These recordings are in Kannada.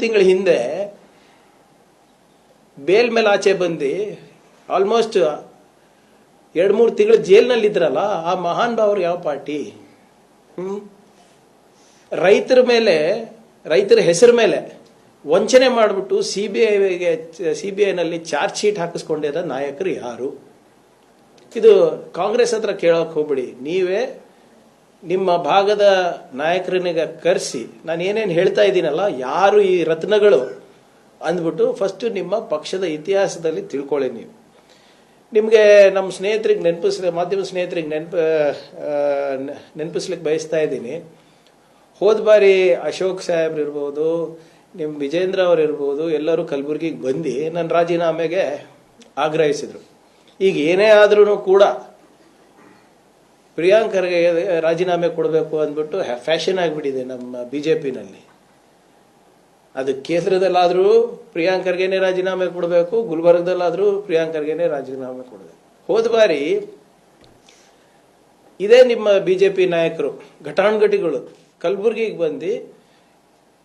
ತಿಂಗಳ ಹಿಂದೆ ಬೇಲ್ ಮೇಲೆ ಆಚೆ ಬಂದು ಆಲ್ಮೋಸ್ಟ್ ಎರಡು ಮೂರು ತಿಂಗಳು ಜೈಲ್ನಲ್ಲಿ ಇದ್ರಲ್ಲ ಆ ಮಹಾನ್ ಭಾವರು ಯಾವ ಪಾರ್ಟಿ? ರೈತರ ಮೇಲೆ, ರೈತರ ಹೆಸರು ಮೇಲೆ ವಂಚನೆ ಮಾಡಿಬಿಟ್ಟು ಸಿ ಬಿ ಐಗೆ ಸಿ ಬಿ ಐನಲ್ಲಿ ಚಾರ್ಜ್ ಶೀಟ್ ಹಾಕಿಸ್ಕೊಂಡಿರೋ ನಾಯಕರು ಯಾರು? ಇದು ಕಾಂಗ್ರೆಸ್ ಹತ್ರ ಕೇಳೋಕೆ ಹೋಗ್ಬಿಡಿ. ನೀವೇ ನಿಮ್ಮ ಭಾಗದ ನಾಯಕರನ್ನಿಗ ಕರೆಸಿ, ನಾನು ಏನೇನು ಹೇಳ್ತಾ ಇದ್ದೀನಲ್ಲ, ಯಾರು ಈ ರತ್ನಗಳು ಅಂದ್ಬಿಟ್ಟು ಫಸ್ಟ್ ನಿಮ್ಮ ಪಕ್ಷದ ಇತಿಹಾಸದಲ್ಲಿ ತಿಳ್ಕೊಳ್ಳಿ ನೀವು. ನಿಮಗೆ ನಮ್ಮ ಸ್ನೇಹಿತರಿಗೆ ನೆನಪಿಸ್ ಮಾಧ್ಯಮ ಸ್ನೇಹಿತರಿಗೆ ನೆನಪ ನೆನಪಿಸ್ಲಿಕ್ಕೆ ಬಯಸ್ತಾ ಇದ್ದೀನಿ. ಹೋದ ಬಾರಿ ಅಶೋಕ್ ಸಾಹೇಬ್ರು ಇರ್ಬೋದು ನಿಮ್ಮ ವಿಜೇಂದ್ರ ಅವರು ಇರ್ಬೋದು, ಎಲ್ಲರೂ ಕಲಬುರಗಿಗೆ ಬಂದು ನನ್ನ ರಾಜೀನಾಮೆಗೆ ಆಗ್ರಹಿಸಿದರು. ಈಗ ಏನೇ ಆದ್ರೂ ಕೂಡ ಪ್ರಿಯಾಂಕರ್ಗೆ ರಾಜೀನಾಮೆ ಕೊಡಬೇಕು ಅಂದ್ಬಿಟ್ಟು ಫ್ಯಾಷನ್ ಆಗಿಬಿಟ್ಟಿದೆ ನಮ್ಮ ಬಿ ಜೆ ಪಿನಲ್ಲಿ ಅದು ಕೇಂದ್ರದಲ್ಲಾದರೂ ಪ್ರಿಯಾಂಕರ್ಗೇನೆ ರಾಜೀನಾಮೆ ಕೊಡಬೇಕು, ಗುಲ್ಬರ್ಗದಲ್ಲಾದರೂ ಪ್ರಿಯಾಂಕರ್ಗೇನೆ ರಾಜೀನಾಮೆ ಕೊಡಬೇಕು. ಹೋದ ಬಾರಿ ಇದೇ ನಿಮ್ಮ ಬಿ ಜೆ ಪಿ ನಾಯಕರು, ಘಟಾನುಘಟಿಗಳು ಕಲಬುರ್ಗಿಗೆ ಬಂದು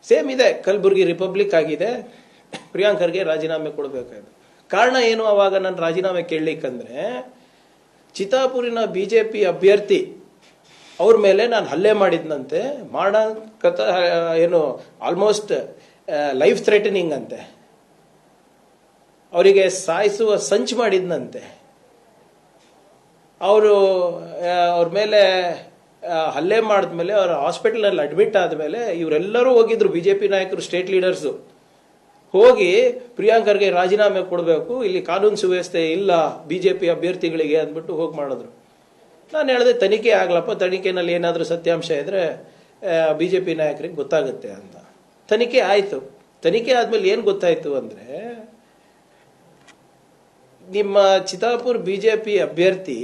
ಸೇಮ್ ಇದೆ, ಕಲಬುರ್ಗಿ ರಿಪಬ್ಲಿಕ್ ಆಗಿದೆ, ಪ್ರಿಯಾಂಕರ್ಗೆ ರಾಜೀನಾಮೆ ಕೊಡಬೇಕಾಯ್ತು. ಕಾರಣ ಏನು ಅವಾಗ ನಾನು ರಾಜೀನಾಮೆ ಕೇಳಲಿಕ್ಕಂದ್ರೆ ಚಿತಾಪುರಿನ ಬಿ ಜೆ ಪಿ ಅಭ್ಯರ್ಥಿ ಅವ್ರ ಮೇಲೆ ನಾನು ಹಲ್ಲೆ ಮಾಡಿದ್ನಂತೆ, ಮಾಡಕತ, ಏನು ಆಲ್ಮೋಸ್ಟ್ ಲೈಫ್ ಥ್ರೆಟನಿಂಗ್ ಅಂತೆ. ಅವರಿಗೆ ಸಾಯಿಸುವ ಸಂಚು ಮಾಡಿದ್ನಂತೆ. ಅವರು ಅವ್ರ ಮೇಲೆ ಹಲ್ಲೆ ಮಾಡಿದ್ಮೇಲೆ ಅವ್ರ ಹಾಸ್ಪಿಟಲ್ನಲ್ಲಿ ಅಡ್ಮಿಟ್ ಆದಮೇಲೆ ಇವರೆಲ್ಲರೂ ಹೋಗಿದ್ರು ಬಿ ಜೆ ಪಿ ನಾಯಕರು ಸ್ಟೇಟ್ ಲೀಡರ್ಸು ಹೋಗಿ ಪ್ರಿಯಾಂಕರ್ಗೆ ರಾಜೀನಾಮೆ ಕೊಡಬೇಕು. ಇಲ್ಲಿ ಕಾನೂನು ಸುವ್ಯವಸ್ಥೆ ಇಲ್ಲ ಬಿ ಜೆ ಪಿ ಅಭ್ಯರ್ಥಿಗಳಿಗೆ ಅಂದ್ಬಿಟ್ಟು ಹೋಗಿ ಮಾಡಿದ್ರು. ನಾನು ಹೇಳಿದೆ ತನಿಖೆ ಆಗ್ಲಪ್ಪ, ತನಿಖೆನಲ್ಲಿ ಏನಾದರೂ ಸತ್ಯಾಂಶ ಇದ್ರೆ ಬಿ ಜೆ ಪಿ ನಾಯಕರಿಗೆ ಗೊತ್ತಾಗುತ್ತೆ ಅಂತ. ತನಿಖೆ ಆಯಿತು. ತನಿಖೆ ಆದಮೇಲೆ ಏನು ಗೊತ್ತಾಯಿತು ಅಂದರೆ, ನಿಮ್ಮ ಚಿತಾಪುರ್ ಬಿ ಜೆ ಪಿ ಅಭ್ಯರ್ಥಿ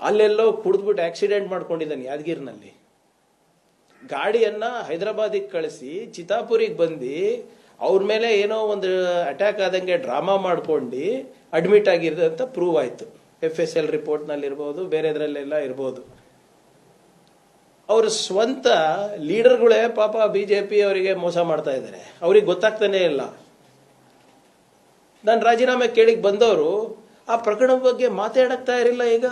ಅಲ್ಲೆಲ್ಲೋ ಕುಡಿದ್ಬಿಟ್ಟು ಆಕ್ಸಿಡೆಂಟ್ ಮಾಡ್ಕೊಂಡಿದ್ದಾನೆ ಯಾದಗಿರಿನಲ್ಲಿ. ಗಾಡಿಯನ್ನ ಹೈದರಾಬಾದಿಗೆ ಕಳಿಸಿ ಚಿತಾಪುರಿಗೆ ಬಂದು, ಅವ್ರ ಮೇಲೆ ಏನೋ ಒಂದು ಅಟ್ಯಾಕ್ ಆದಂಗೆ ಡ್ರಾಮಾ ಮಾಡ್ಕೊಂಡು ಅಡ್ಮಿಟ್ ಅಂತ ಪ್ರೂವ್ ಆಯ್ತು. ಎಫ್ ಎಸ್ ಎಲ್ ರಿಪೋರ್ಟ್ನಲ್ಲಿರ್ಬೋದು ಬೇರೆದ್ರಲ್ಲೆಲ್ಲ ಇರ್ಬೋದು. ಅವ್ರ ಸ್ವಂತ ಲೀಡರ್ಗಳೇ ಪಾಪ ಬಿ ಜೆ ಪಿ ಅವರಿಗೆ ಮೋಸ ಮಾಡ್ತಾ ಇದ್ದಾರೆ ಅವ್ರಿಗೆ ಗೊತ್ತಾಗ್ತಾನೆ ಇಲ್ಲ. ನಾನು ರಾಜೀನಾಮೆ ಕೇಳಿಕ್ ಬಂದವರು, ಆ ಪ್ರಕರಣದ ಬಗ್ಗೆ ಮಾತಾಡಕ್ತಾ ಇರಲಿಲ್ಲ ಈಗ.